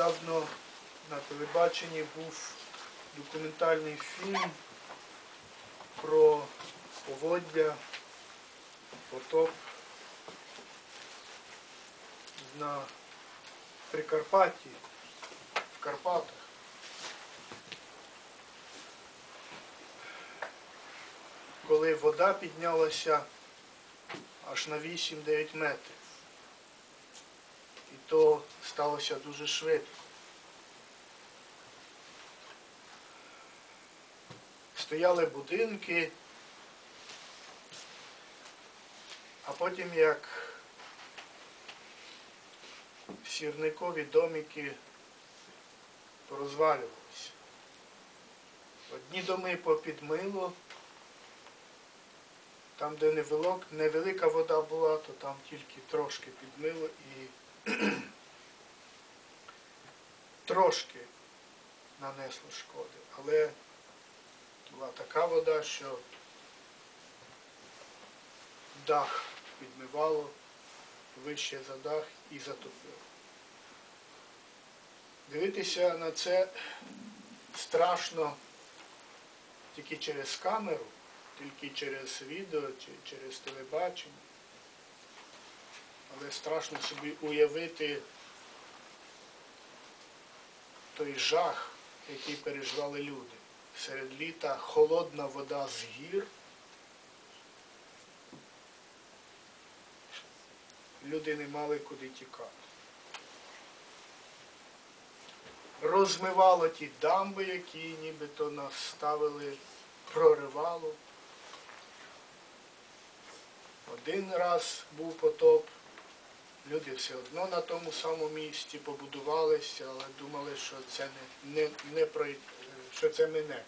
Недавно на телебаченні був документальний фільм про поводдя, потоп на Прикарпатті, в Карпатах. Коли вода піднялася аж на 8-9 метрів. То сталося дуже швидко. Стояли будинки, а потім як сірникові домики порозвалювалися. Одні доми попідмило, там, де невелика вода була, то там тільки трошки підмило і трошки нанесло шкоди. Але була така вода, що дах підмивало вище за дах і затопило. Дивитися на це страшно тільки через камеру, тільки через відео чи через телебачення. Але страшно собі уявити той жах, який переживали люди. Серед літа холодна вода з гір. Люди не мали куди тікати. Розмивало ті дамби, які нібито наставили, проривало. Один раз був потоп, люди все одно на тому самому місці побудувалися, але думали, що це не, не, не пройде, що це мине,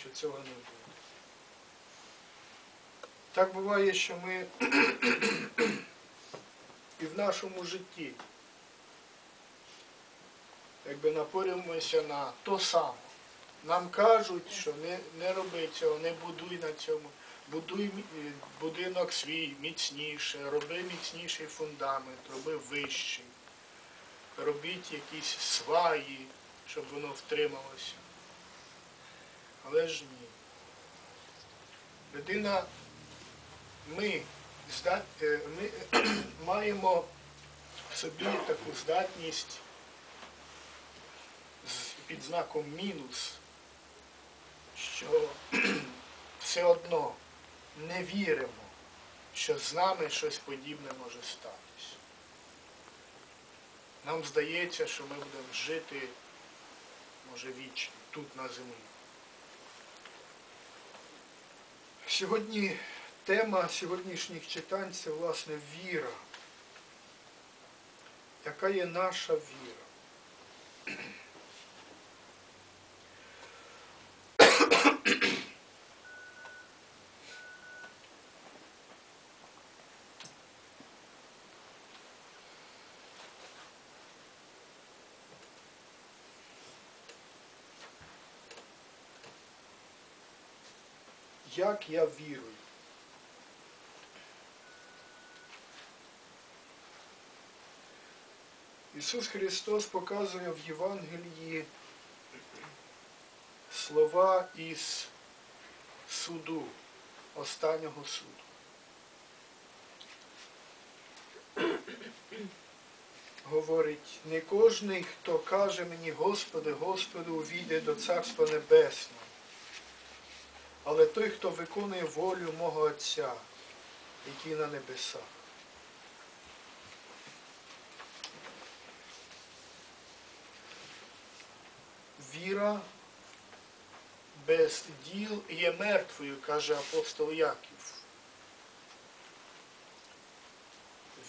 що цього не буде. Так буває, що ми і в нашому житті якби напорюємося на то саме. Нам кажуть, що не, не роби цього, не будуй на цьому. Будуй е, будинок свій міцніше, роби міцніший фундамент, роби вищий. Робіть якісь сваї, щоб воно втрималося. Але ж ні. Людина, ми, зда- е, ми маємо в собі таку здатність під знаком мінус, що все одно не віримо, що з нами щось подібне може статися. Нам здається, що ми будемо жити, може, вічно, тут на землі. Сьогодні тема сьогоднішніх читань це, власне, віра. Яка є наша віра? Як я вірую? Ісус Христос показує в Євангелії слова із суду, останнього суду. Говорить, не кожний, хто каже мені, Господи, Господи, увійде до Царства Небесного, але той, хто виконує волю мого Отця, який на небесах. Віра без діл є мертвою, каже апостол Яків.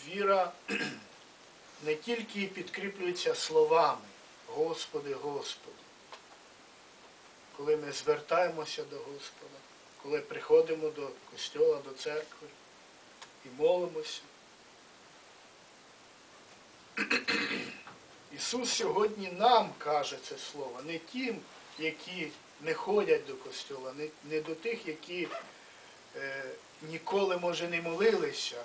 Віра не тільки підкріплюється словами Господи, Господи, коли ми звертаємося до Господа, коли приходимо до костьола, до церкви і молимося. Ісус сьогодні нам каже це слово, не тим, які не ходять до костьола, не, не до тих, які е, ніколи, може, не молилися,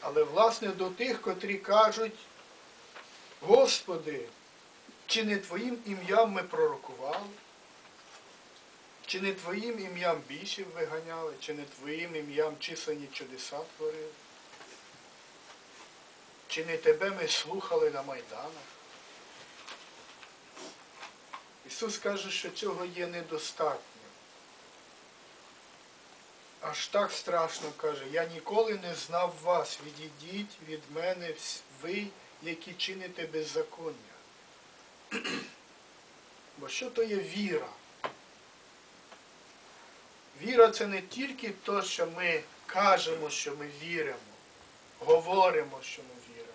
але власне до тих, котрі кажуть, Господи, чи не Твоїм ім'ям ми пророкували? Чи не Твоїм ім'ям бісів виганяли, чи не Твоїм ім'ям численні чудеса творили? Чи не Тебе ми слухали на Майданах? Ісус каже, що цього є недостатньо. Аж так страшно каже, я ніколи не знав вас, відійдіть від мене ви, які чините беззаконня. Бо що то є віра? Віра це не тільки те, що ми кажемо, що ми віримо, говоримо, що ми віримо.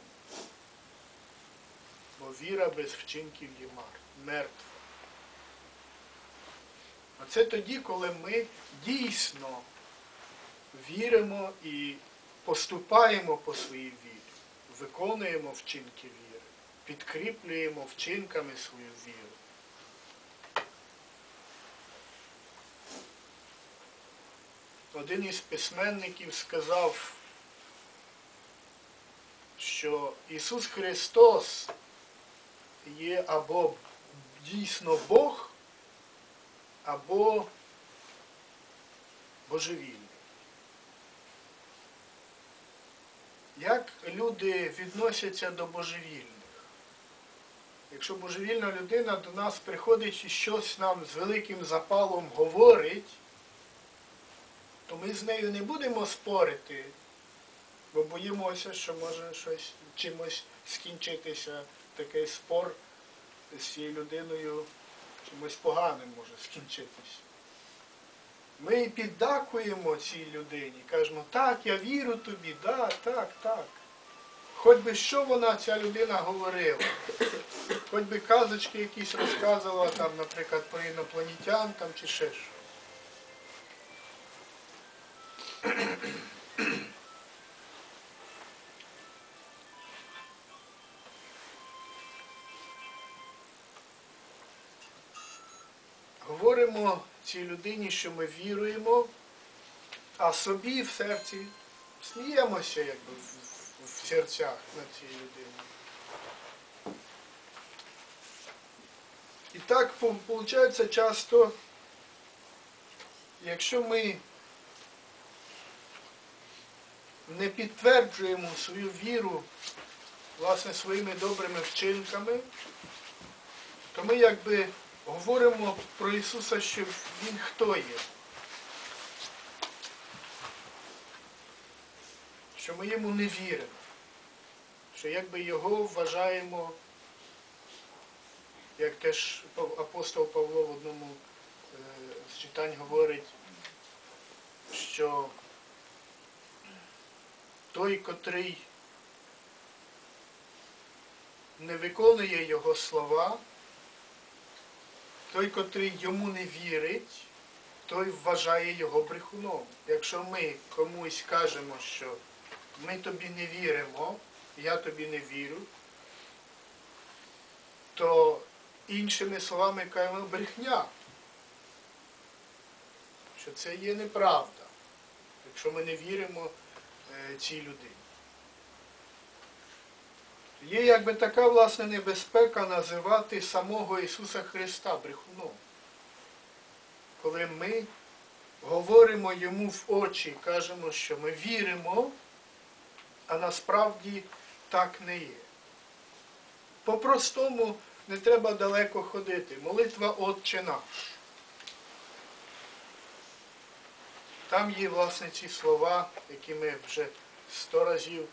Бо віра без вчинків є мертва. А це тоді, коли ми дійсно віримо і поступаємо по своїй вірі, виконуємо вчинки віри, підкріплюємо вчинками свою віру. Один із письменників сказав, що Ісус Христос є або дійсно Бог, або божевільний. Як люди відносяться до божевільних? Якщо божевільна людина до нас приходить і щось нам з великим запалом говорить, то ми з нею не будемо спорити, бо боїмося, що може щось чимось скінчитися, такий спор з цією людиною чимось поганим може скінчитися. Ми піддакуємо цій людині, кажемо, так, я вірю тобі, да, так, так. Хоч би що вона, ця людина, говорила, хоч би казочки якісь розказувала, там, наприклад, про інопланетян там, чи ще що. Говоримо цій людині, що ми віруємо, а собі в серці сміємося якби в, серцях над цією людиною. І так виходить часто, якщо ми не підтверджуємо свою віру власне своїми добрими вчинками, то ми якби говоримо про Ісуса, що Він хто є. Що ми йому не віримо. Що якби його вважаємо, як теж апостол Павло в одному е, з читань говорить, що той, котрий не виконує його слова, той, котрий йому не вірить, той вважає його брехуном. Якщо ми комусь кажемо, що ми тобі не віримо, я тобі не вірю, то іншими словами кажемо брехня. Що це є неправда, якщо ми не віримо цій людині. Є якби така власне небезпека називати самого Ісуса Христа брехуном. Коли ми говоримо йому в очі, кажемо, що ми віримо, а насправді так не є. По-простому не треба далеко ходити. Молитва Отче наш. Там є, власне, ці слова, які ми вже сто разів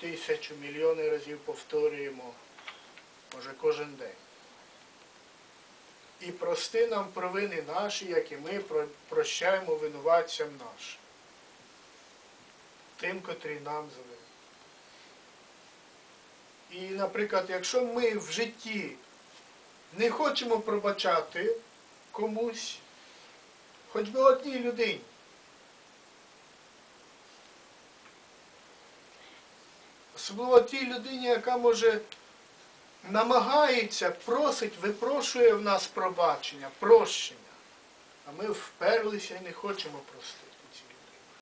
тисячу, мільйони разів повторюємо, може кожен день. І прости нам провини наші, як і ми прощаємо винуватцям нашим. Тим, котрі нам завели. І, наприклад, якщо ми в житті не хочемо пробачати комусь, хоч би одній людині, Особливо тій людині, яка може намагається, просить, випрошує в нас пробачення, прощення. А ми вперлися і не хочемо простити.